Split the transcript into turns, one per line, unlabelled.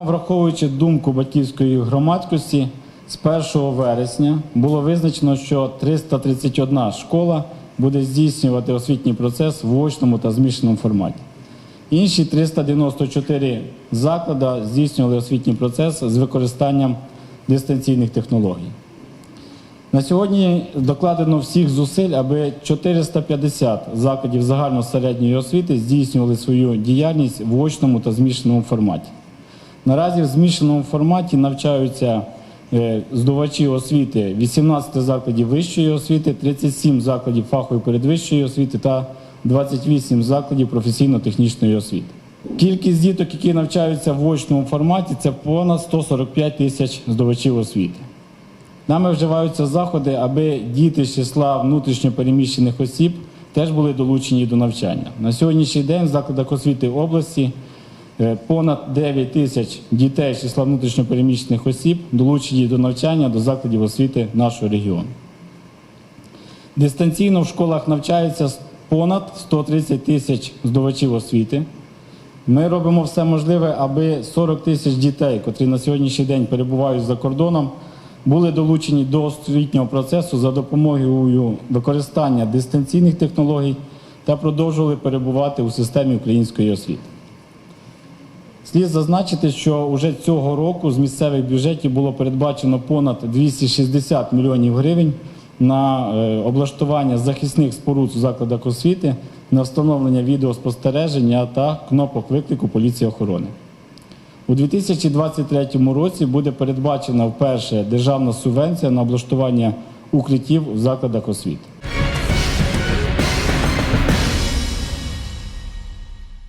Враховуючи думку батьківської громадськості, з 1 вересня було визначено, що 331 школа буде здійснювати освітній процес в очному та змішаному форматі. Інші 394 заклади здійснювали освітній процес з використанням дистанційних технологій. На сьогодні докладено всіх зусиль, аби 450 закладів загальносередньої освіти здійснювали свою діяльність в очному та змішаному форматі. Наразі в змішаному форматі навчаються е, здобувачі освіти 18 закладів вищої освіти, 37 закладів фахової передвищої освіти та 28 закладів професійно-технічної освіти. Кількість діток, які навчаються в очному форматі, це понад 145 тисяч здобувачів освіти. Нами вживаються заходи, аби діти з числа внутрішньопереміщених осіб теж були долучені до навчання. На сьогоднішній день в закладах освіти області понад 9 тисяч дітей з числа внутрішньопереміщених осіб долучені до навчання до закладів освіти нашого регіону. Дистанційно в школах навчається понад 130 тисяч здобувачів освіти. Ми робимо все можливе, аби 40 тисяч дітей, котрі на сьогоднішній день перебувають за кордоном, були долучені до освітнього процесу за допомогою використання дистанційних технологій та продовжували перебувати у системі української освіти. Слід зазначити, що уже цього року з місцевих бюджетів було передбачено понад 260 мільйонів гривень на е, облаштування захисних споруд у закладах освіти, на встановлення відеоспостереження та кнопок виклику поліції охорони. У 2023 році буде передбачена вперше державна субвенція на облаштування укриттів в закладах освіти.